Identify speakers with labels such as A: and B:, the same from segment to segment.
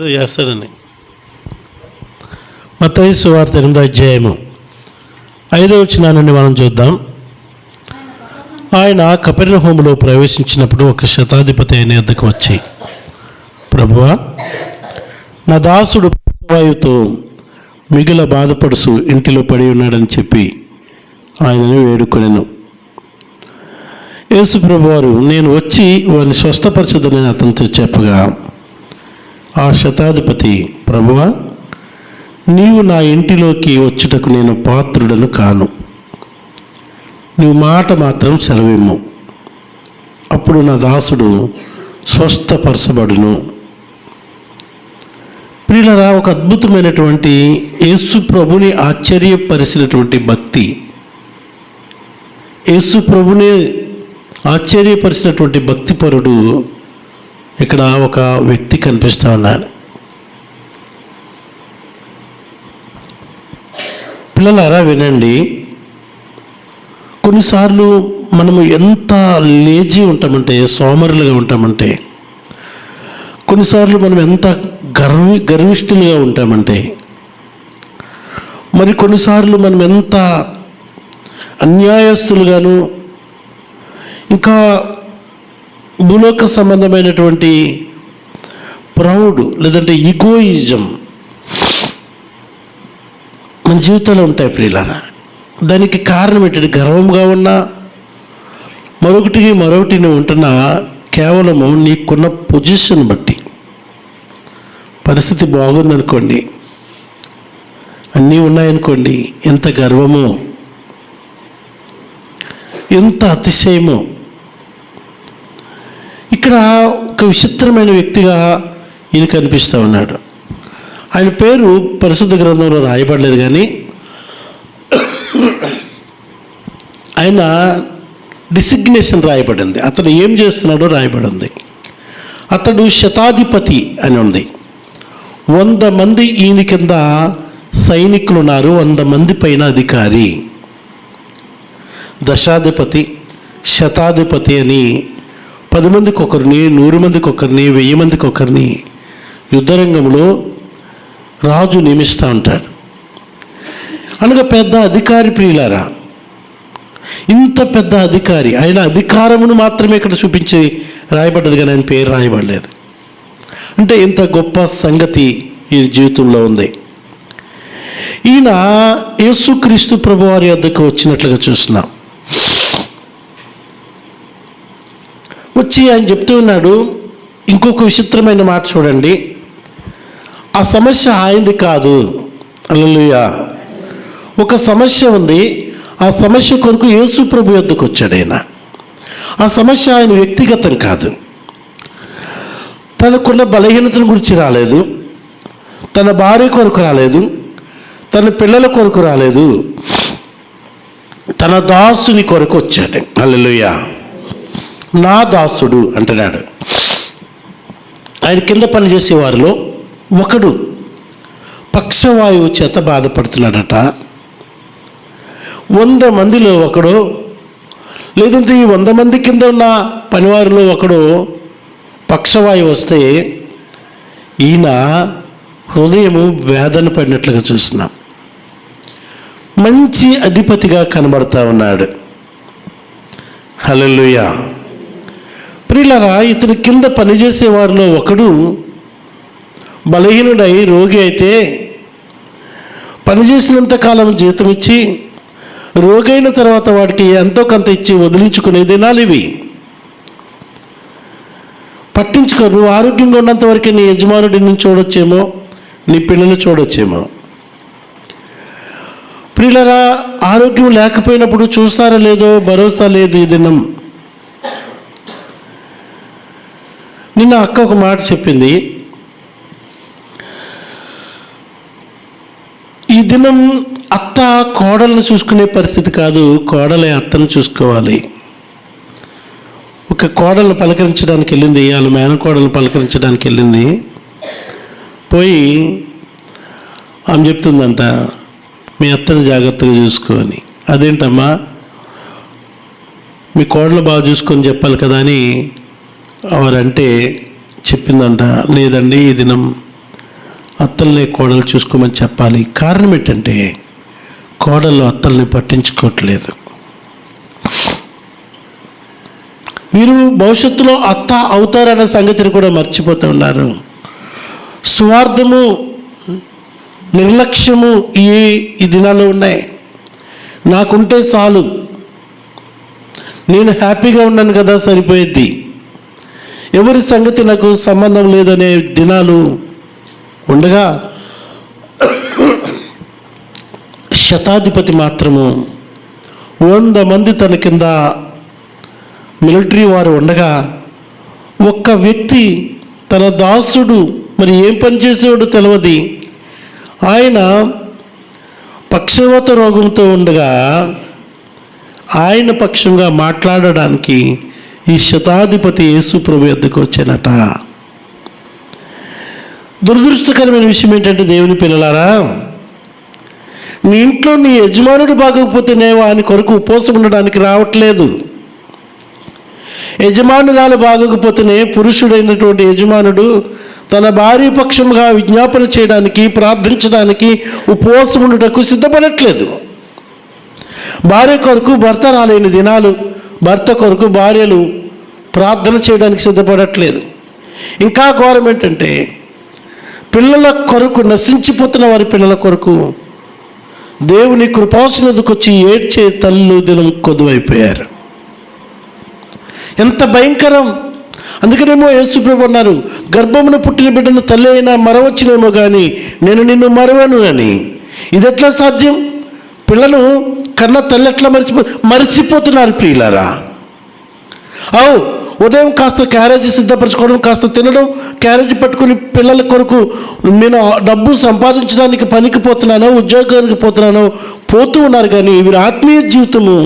A: చేస్తారని మత్తయి సువార్త ఎనిమిదో అధ్యాయము. ఐదో వచ్చినానని మనం చూద్దాం. ఆయన కపెరిన హోములో ప్రవేశించినప్పుడు ఒక శతాధిపతి అయిన ఎద్దకు వచ్చి ప్రభువా నా దాసుడు వాయుతో మిగిల బాధపడుసు ఇంటిలో పడి ఉన్నాడని చెప్పి ఆయనను వేడుకొనెను. యేసు ప్రభువారు నేను వచ్చి వారిని స్వస్థపరచదని అతనితో చెప్పగా ఆ శతాధిపతి ప్రభువా నీవు నా ఇంటిలోకి వచ్చుటకు నేను పాత్రుడను కాను. నీవు మాట మాత్రం సెలవిమ్ము. అప్పుడు నా దాసుడు స్వస్థపరచబడును. ప్రియులరా ఒక అద్భుతమైనటువంటి యేసు ప్రభుని ఆశ్చర్యపరిచినటువంటి భక్తి. యేసు ప్రభుని ఆశ్చర్యపరిచినటువంటి భక్తిపరుడు ఇక్కడ ఒక వ్యక్తి కనిపిస్తూ ఉన్నాడు. పిల్లలారా వినండి కొన్నిసార్లు మనము ఎంత లేజీ ఉంటామంటే సోమరులుగా ఉంటామంటే కొన్నిసార్లు మనం ఎంత గర్వి గర్విష్ఠులుగా ఉంటామంటే మరి కొన్నిసార్లు మనం ఎంత అన్యాయస్తులుగాను ఇంకా భూలోక సంబంధమైనటువంటి ప్రౌడ్ లేదంటే ఈగోయిజం మన జీవితంలో ఉంటాయి ప్రియులారా. దానికి కారణం ఏంటంటే గర్వంగా ఉన్నా మరొకటి మరొకటి నువ్వు ఉంటున్నా కేవలము నీకున్న పొజిషన్ బట్టి. పరిస్థితి బాగుందనుకోండి అన్నీ ఉన్నాయనుకోండి ఎంత గర్వమో ఎంత అతిశయమో ఇక్కడ ఒక విచిత్రమైన వ్యక్తిగా ఈయన కనిపిస్తూ ఉన్నాడు. ఆయన పేరు పరిశుద్ధ గ్రంథంలో రాయబడలేదు కానీ ఆయన డిసిగ్నేషన్ రాయబడింది. అతను ఏం చేస్తున్నాడో రాయబడింది. అతడు శతాధిపతి అని ఉంది. వంద మంది ఈయన కింద సైనికులు ఉన్నారు వంద మంది పైన అధికారి. దశాధిపతి శతాధిపతి అని పది మందికి ఒకరిని నూరు మందికి ఒకరిని వెయ్యి మందికి ఒకరిని యుద్ధరంగంలో రాజు నియమిస్తూ ఉంటాడు అనగా పెద్ద అధికారి ప్రియులారా ఇంత పెద్ద అధికారి ఆయన అధికారమును మాత్రమే ఇక్కడ చూపించి రాయబడ్డది కానీ ఆయన పేరు రాయబడలేదు. అంటే ఇంత గొప్ప సంగతి ఈ జీవితంలో ఉంది. ఈయన యేసుక్రీస్తు ప్రభు వారి వద్దకు వచ్చినట్లుగా చూస్తున్నాం. వచ్చి ఆయన చెప్తూ ఉన్నాడు ఇంకొక విచిత్రమైన మాట చూడండి. ఆ సమస్య ఆయనది కాదు. అల్లెలుయా. ఒక సమస్య ఉంది. ఆ సమస్య కొరకు యేసు ప్రభు యొద్దకు వచ్చాడు ఆయన. ఆ సమస్య ఆయన వ్యక్తిగతం కాదు. తనకున్న బలహీనతను గురించి రాలేదు. తన భార్య కొరకు రాలేదు. తన పిల్లల కొరకు రాలేదు. తన దాసుని కొరకు వచ్చాడు. అల్లెలుయా. నా దాసుడు అంటున్నాడు. ఆయన కింద పనిచేసే వారిలో ఒకడు పక్షవాయువు చేత బాధపడుతున్నాడట. వంద మందిలో ఒకడు లేదంటే ఈ వంద మంది కింద ఉన్న పనివారిలో ఒకడు పక్షవాయువు వస్తే ఈయన హృదయము వేదన పడినట్లుగా చూస్తున్నాం. మంచి అధిపతిగా కనబడతా ఉన్నాడు. హల్లెలూయా. ప్రియులరా ఇతని కింద పనిచేసే వారిలో ఒకడు బలహీనుడై రోగి అయితే పనిచేసినంతకాలం జీతం ఇచ్చి రోగైన తర్వాత వాడికి ఎంతో కొంత ఇచ్చి వదిలించుకునే దినాలు ఇవి? పట్టించుకో నువ్వు ఆరోగ్యంగా ఉన్నంత వరకు నీ యజమానుడిని చూడొచ్చేమో నీ పిల్లలు చూడొచ్చేమో. ప్రియులరా ఆరోగ్యం లేకపోయినప్పుడు చూస్తారా లేదో భరోసా లేదు ఈ దినం. నిన్న అక్క ఒక మాట చెప్పింది. ఈ దినం అత్త కోడలను చూసుకునే పరిస్థితి కాదు కోడలే అత్తను చూసుకోవాలి. ఒక కోడలను పలకరించడానికి వెళ్ళింది వాళ్ళ మేనకోడలను పలకరించడానికి వెళ్ళింది. పోయి ఆమె చెప్తుందంట మీ అత్తను జాగ్రత్తగా చూసుకొని. అదేంటమ్మా? మీ కోడలు బాగా చూసుకొని చెప్పాలి కదా అని అవరంటే చెప్పిందంట లేదండి ఈ దినం అత్తల్ని కోడలు చూసుకోమని చెప్పాలి. కారణం ఏంటంటే కోడలు అత్తల్ని పట్టించుకోవట్లేదు. వీరు భవిష్యత్తులో అత్త అవుతారనే సంగతిని కూడా మర్చిపోతూ ఉన్నారు. స్వార్థము నిర్లక్ష్యము ఈ ఈ దినాల్లో ఉన్నాయి. నాకుంటే చాలు. నేను హ్యాపీగా ఉన్నాను కదా సరిపోయేది. ఎవరి సంగతి నాకు సంబంధం లేదనే దినాలు ఉండగా శతాధిపతి మాత్రము వంద మంది తన కింద మిలిటరీ వారు ఉండగా ఒక్క వ్యక్తి తన దాసుడు మరి ఏం పని చేసేవాడు తెలియదు ఆయన పక్షవాత రోగంతో ఉండగా ఆయన పక్షంగా మాట్లాడడానికి ఈ శతాధిపతి యేసు ప్రభు వచ్చినట వచ్చానట. దురదృష్టకరమైన విషయం ఏంటంటే దేవుని పిల్లలారా నీ ఇంట్లో నీ యజమానుడు బాగోకపోతేనే వాని కొరకు ఉపవాసం ఉండడానికి రావట్లేదు. యజమానురాలు బాగోకపోతేనే పురుషుడైనటువంటి యజమానుడు తన భార్య పక్షంగా విజ్ఞాపన చేయడానికి ప్రార్థించడానికి ఉపవాసం ఉండటకు సిద్ధపడట్లేదు. భార్య కొరకు భర్త రాలేని దినాలు భర్త కొరకు భార్యలు ప్రార్థన చేయడానికి సిద్ధపడట్లేదు. ఇంకా ఘోరం ఏంటంటే పిల్లల కొరకు నశించిపోతున్న వారి పిల్లల కొరకు దేవుని కృపాసనకు ఏడ్చే తల్లు దినం కొద్దువైపోయారు. ఎంత భయంకరం! అందుకనేమో యేసుప్రభు అన్నారు గర్భమున పుట్టిన బిడ్డను తల్లి అయినా మరవచ్చునేమో కానీ నేను నిన్ను మరవను అని. ఇది ఎట్లా సాధ్యం? పిల్లలు కన్న తల్లి ఎట్లా మరిచిపో మరిచిపోతున్నారు ప్రియులరా. అవు ఉదయం కాస్త క్యారేజ్ సిద్ధపరచుకోవడం కాస్త తినడం క్యారేజ్ పట్టుకుని పిల్లల కొరకు నేను డబ్బు సంపాదించడానికి పనికి పోతున్నానో ఉద్యోగానికి పోతున్నానో పోతూ ఉన్నారు కానీ వీరి ఆత్మీయ జీవితము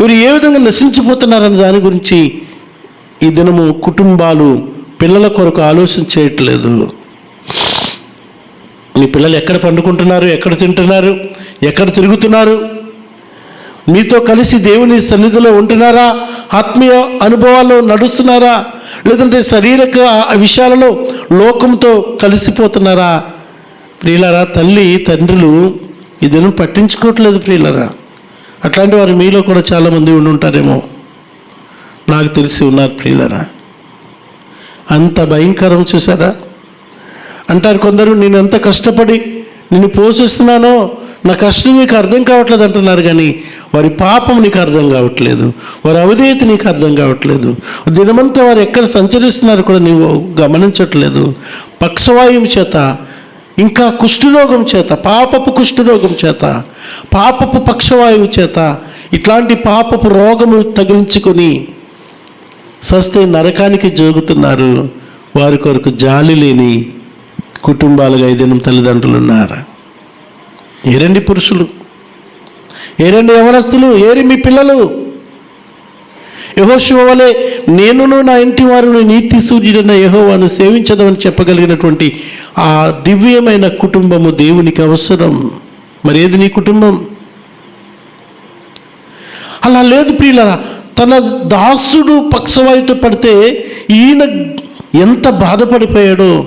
A: వీరు ఏ విధంగా నశించిపోతున్నారనే దాని గురించి ఈ దినము కుటుంబాలు పిల్లల కొరకు ఆలోచన చేయట్లేదు. మీ పిల్లలు ఎక్కడ పండుకుంటున్నారు ఎక్కడ తింటున్నారు ఎక్కడ తిరుగుతున్నారు మీతో కలిసి దేవుని సన్నిధిలో ఉంటున్నారా? ఆత్మీయ అనుభవాల్లో నడుస్తున్నారా? లేదంటే శరీరక విషయాలలో లోకంతో కలిసిపోతున్నారా? ప్రియులరా తల్లి తండ్రులు ఈ పట్టించుకోవట్లేదు ప్రియులరా. అట్లాంటి వారు మీలో కూడా చాలామంది ఉండి ఉంటారేమో. నాకు తెలిసి ఉన్నారు ప్రియులరా. అంత భయంకరం చూసారా? అంటారు కొందరు నేను ఎంత కష్టపడి నిన్ను పోషిస్తున్నానో నా కష్టం నీకు అర్థం కావట్లేదు అంటున్నారు కానీ వారి పాపం నీకు అర్థం కావట్లేదు. వారి అవిధేయత నీకు అర్థం కావట్లేదు. దినమంతా వారు ఎక్కడ సంచరిస్తున్నారు కూడా నీవు గమనించట్లేదు. పక్షవాయువు చేత ఇంకా కుష్ఠరోగం చేత పాపపు కుష్ఠరోగం చేత పాపపు పక్షవాయువు చేత ఇట్లాంటి పాపపు రోగము తగిలించుకొని సస్తే నరకానికి జోగుతున్నారు. వారి కొరకు జాలి లేని కుటుంబాలుగా ఐదినం తల్లిదండ్రులు ఉన్నారు ఏరండి పురుషులు ఏరండి యవనస్తులు ఏరి మీ పిల్లలు. యహోశివ వలె నేనును నా ఇంటి వారిని నీతి సూర్యుడైన యహోవాను సేవించదమని చెప్పగలిగినటువంటి ఆ దివ్యమైన కుటుంబము దేవునికి అవసరం. మరి ఏది నీ కుటుంబం? అలా లేదు ప్రియులరా తన దాసుడు పక్షవాయుతో పడితే ఈయన ఎంత బాధపడిపోయాడో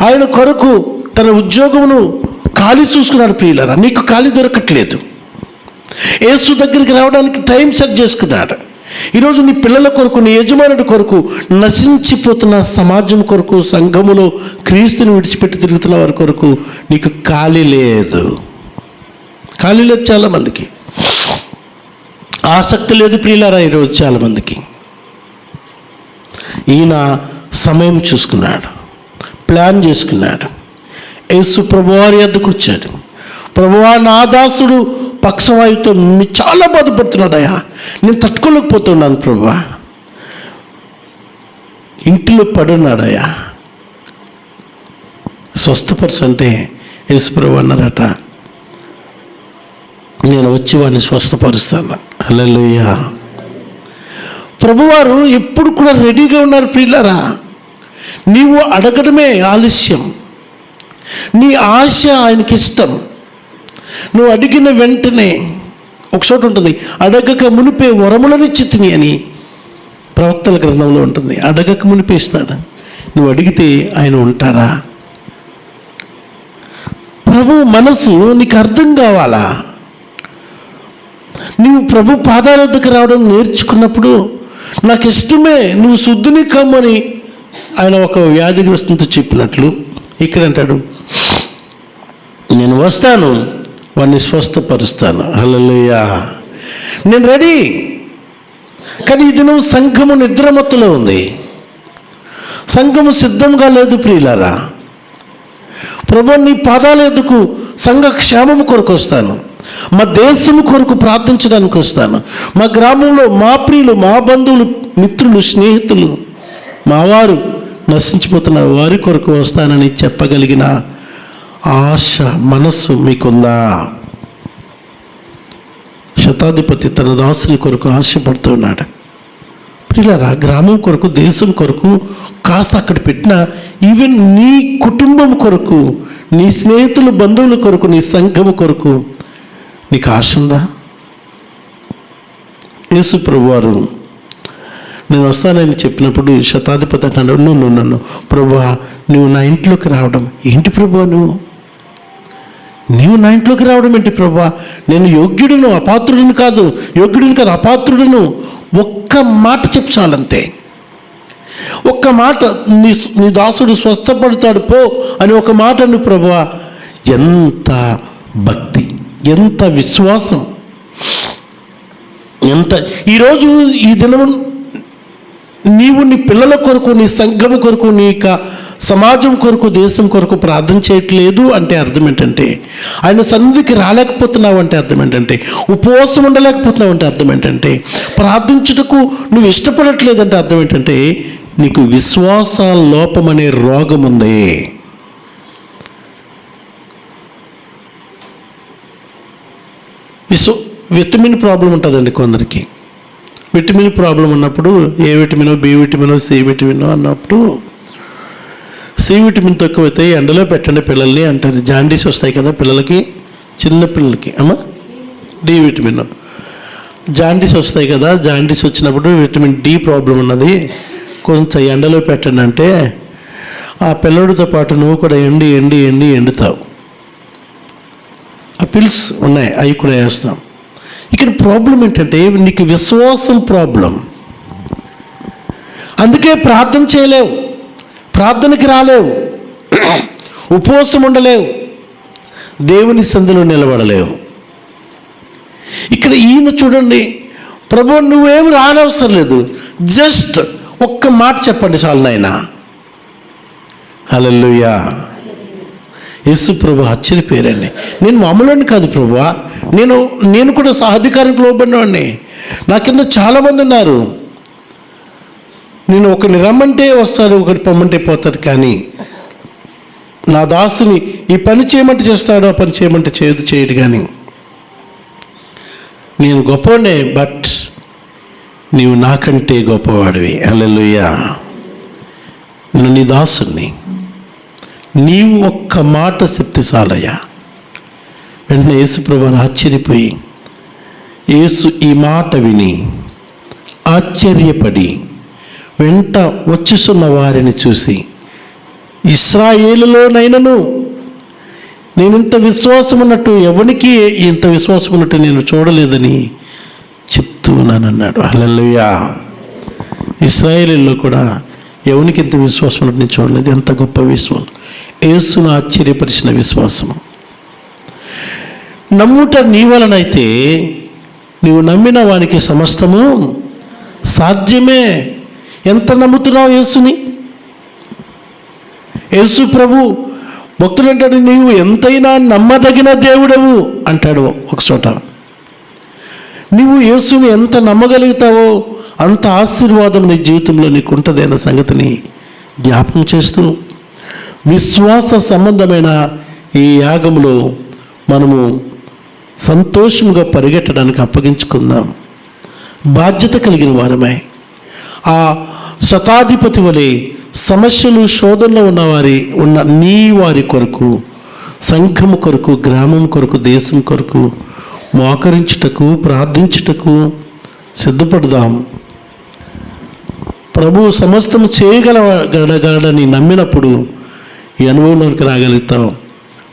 A: ఆయన కొరకు తన ఉద్యోగమును ఖాళీ చూసుకున్నాడు ప్రియులరా. నీకు ఖాళీ దొరకట్లేదు. ఏసు దగ్గరికి రావడానికి టైం సెట్ చేసుకున్నాడు. ఈరోజు నీ పిల్లల కొరకు నీ యజమానుడి కొరకు నశించిపోతున్న సమాజం కొరకు సంఘములో క్రీస్తుని విడిచిపెట్టి తిరుగుతున్న వారి కొరకు నీకు ఖాళీ లేదు. ఖాళీ లేదు చాలామందికి. ఆసక్తి లేదు ప్రియులారా ఈరోజు చాలామందికి. ఈయన సమయం చూసుకున్నాడు. ప్లాన్ చేసుకున్నాడు. యేసు ప్రభువారి వద్దకు వచ్చాడు. ప్రభువా నా దాసుడు పక్షవాయుతో చాలా బాధపడుతున్నాడయ్యా. నేను తట్టుకోలేకపోతున్నాను ప్రభువా ఇంటిలో పడున్నాడయ్యా. స్వస్థపరచంటే యేసు ప్రభు అన్నారట. నేను వచ్చి వాడిని స్వస్థపరుస్తాను. హల్లెలూయా. ప్రభువారు ఎప్పుడు కూడా రెడీగా ఉన్నారు పిల్లరా నీవు అడగడమే ఆలస్యం. నీ ఆశ ఆయనకి ఇష్టం. నువ్వు అడిగిన వెంటనే ఒక చోట ఉంటుంది అడగక మునిపే వరములనిచ్చి తిని అని ప్రవక్తల గ్రంథంలో ఉంటుంది. అడగక మునిపే ఇస్తాడు? నువ్వు అడిగితే ఆయన ఉంటారా? ప్రభు మనసు నీకు అర్థం కావాలా? నువ్వు ప్రభు పాదాల దగ్గర రావడం నేర్చుకున్నప్పుడు నాకు ఇష్టమే నువ్వు శుద్ధిని కమ్మని ఆయన ఒక వ్యాధిగ్రస్తంతో చెప్పినట్లు. ఇక్కడ అంటాడు? నేను వస్తాను వాడిని స్వస్థపరుస్తాను. హల్లెలూయా. నేను రెడీ. కానీ ఈ దినం సంఘము నిద్రమత్తులో ఉంది. సంఘము సిద్ధంగా లేదు ప్రియులారా. ప్రభు నీ పాదాల ఎదుకు సంఘ క్షేమము కొరకు వస్తాను. మా దేశం కొరకు ప్రార్థించడానికి వస్తాను. మా గ్రామంలో మా ప్రియులు మా బంధువులు మిత్రులు స్నేహితులు మా వారు నశించిపోతున్న వారి కొరకు వస్తానని చెప్పగలిగిన ఆశ మనస్సు మీకుందా శతాధిపతి తన దాసుని కొరకు ఆశపడుతున్నాడు ప్రియులారా గ్రామం కొరకు దేశం కొరకు కాస్త అక్కడ పెట్టిన ఈవెన్ నీ కుటుంబం కొరకు నీ స్నేహితులు బంధువుల కొరకు నీ సంఘము కొరకు నీకు ఆశ ఉందా? యేసు ప్రభువారు నేను వస్తానని చెప్పినప్పుడు శతాధిపతి అంటాడు నువ్వు నువ్వు నన్ను ప్రభువా నువ్వు నా ఇంట్లోకి రావడం ఏంటి ప్రభు నువ్వు? నీవు నా ఇంట్లోకి రావడం ఏంటి ప్రభా? నేను యోగ్యుడును అపాత్రుడిని కాదు యోగ్యుడిని కాదు అపాత్రుడును. ఒక్క మాట చెప్పాలంతే ఒక్క మాట నీ నీ దాసుడు స్వస్థపడతాడు పో అని ఒక మాట అను ప్రభా. ఎంత భక్తి ఎంత విశ్వాసం. ఎంత ఈరోజు ఈ దినం నీవు నీ పిల్లల కొరకు నీ సంఘం కొరకు నీ యొక్క సమాజం కొరకు దేశం కొరకు ప్రార్థన చేయట్లేదు అంటే అర్థం ఏంటంటే ఆయన సన్నిధికి రాలేకపోతున్నావు అంటే అర్థం ఏంటంటే ఉపవాసం ఉండలేకపోతున్నావు అంటే అర్థం ఏంటంటే ప్రార్థించుటకు నువ్వు ఇష్టపడట్లేదు అంటే అర్థం ఏంటంటే నీకు విశ్వాస లోపం అనే రోగం ఉంది. విశ్వ విటమిన్ ప్రాబ్లం ఉంటుందండి కొందరికి. విటమిన్ ప్రాబ్లం ఉన్నప్పుడు ఏ విటమినో బి విటమినో సి విటమినో అన్నప్పుడు సి విటమిన్ తక్కువైతే ఎండలో పెట్టండి పిల్లల్ని అంటారు. జాండీస్ వస్తాయి కదా పిల్లలకి చిన్న పిల్లలకి అమ్మా? D vitamin. జాండీస్ వస్తాయి కదా జాండీస్ వచ్చినప్పుడు విటమిన్ డి ప్రాబ్లం ఉన్నది. కొంచెం ఎండలో పెట్టండి అంటే ఆ పిల్లడితో పాటు నువ్వు కూడా ఎండి ఎండి ఎండి ఎండుతావు. ఆ పిల్స్ ఉన్నాయి అవి కూడా వేస్తాం. ఇక్కడ ప్రాబ్లం ఏంటంటే నీకు విశ్వాసం ప్రాబ్లం. అందుకే ప్రార్థన చేయలేవు. ప్రార్థనకి రాలేవు. ఉపవాసం ఉండలేవు దేవుని సందులో నిలబడలేవు. ఇక్కడ ఈయన చూడండి ప్రభు నువ్వేం రానవసరం లేదు. జస్ట్ ఒక్క మాట చెప్పండి చాలు నాయన. హలల్లుయా. యేసు ప్రభు ఆశ్చర్యపోయారండి నేను మామూలుని కాదు ప్రభు. నేను నేను కూడా సహాధికారికి లోబడినవాడిని నా కింద చాలామంది ఉన్నారు. నేను ఒకరిని రమ్మంటే వస్తారు ఒకటి పొమ్మంటే పోతారు కానీ నా దాసుని ఈ పని చేయమంటే చేస్తాడు ఆ పని చేయమంటే చేయదు చేయడు కానీ నేను గొప్పవాడే బట్ నీవు నాకంటే గొప్పవాడివి. అలెలుయ్యా నేను నీ దాసుని నీవు ఒక్క మాట చెప్తే చాలయ్యా. వెంటనే యేసుప్రభు ఆశ్చర్యపోయి యేసు ఈ మాట విని ఆశ్చర్యపడి వెంట వచ్చిస్తున్న వారిని చూసి ఇస్రాయేలులోనైనను నేను ఇంత విశ్వాసం ఉన్నట్టు ఎవరికి ఇంత విశ్వాసం ఉన్నట్టు నేను చూడలేదని చెప్తూ ఉన్నానన్నాడు. హల్లెలూయా. ఇస్రాయేలీలో కూడా ఎవరికి ఇంత విశ్వాసం ఉన్నట్టు నేను చూడలేదు. ఎంత గొప్ప విశ్వాసం యేసును ఆశ్చర్యపరిచిన విశ్వాసము. నమ్ముట నీ వలనైతే నీవు నమ్మిన వానికి సమస్తము సాధ్యమే. ఎంత నమ్ముతున్నావు యేసుని? యేసు ప్రభు భక్తుడు అంటాడు నీవు ఎంతైనా నమ్మదగిన దేవుడవు అంటాడు ఒక చోట. నీవు యేసుని ఎంత నమ్మగలుగుతావో అంత ఆశీర్వాదం నీ జీవితంలో నీకు ఉంటుంది అన్న సంగతిని జ్ఞాపకం చేస్తూ విశ్వాస సంబంధమైన ఈ యాగంలో మనము సంతోషముగా పరిగెట్టడానికి అప్పగించుకుందాం. బాధ్యత కలిగిన వారమే ఆ శతాధిపతి వలె సమస్యలు శోధనలో ఉన్నవారి ఉన్న నీ వారి కొరకు సంఘము కొరకు గ్రామం కొరకు దేశం కొరకు మోకరించుటకు ప్రార్థించుటకు సిద్ధపడదాం. ప్రభు సమస్తం చేయగలగలగలని నమ్మినప్పుడు ఈ అనుభవంలోకి రాగలుగుతాం.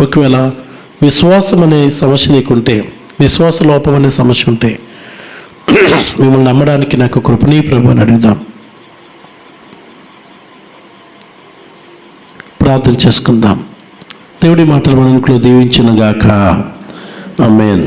A: ఒకవేళ విశ్వాసం అనే సమస్య నీకుంటే విశ్వాస లోపం అనే సమస్య ఉంటే మిమ్మల్ని నమ్మడానికి నాకు కృపణీ ప్రభు అని అడుగుదాం. ప్రార్థన చేసుకుందాం. దేవుడి మాటలు మనకులో దీవించిన గాక అమ్మేన్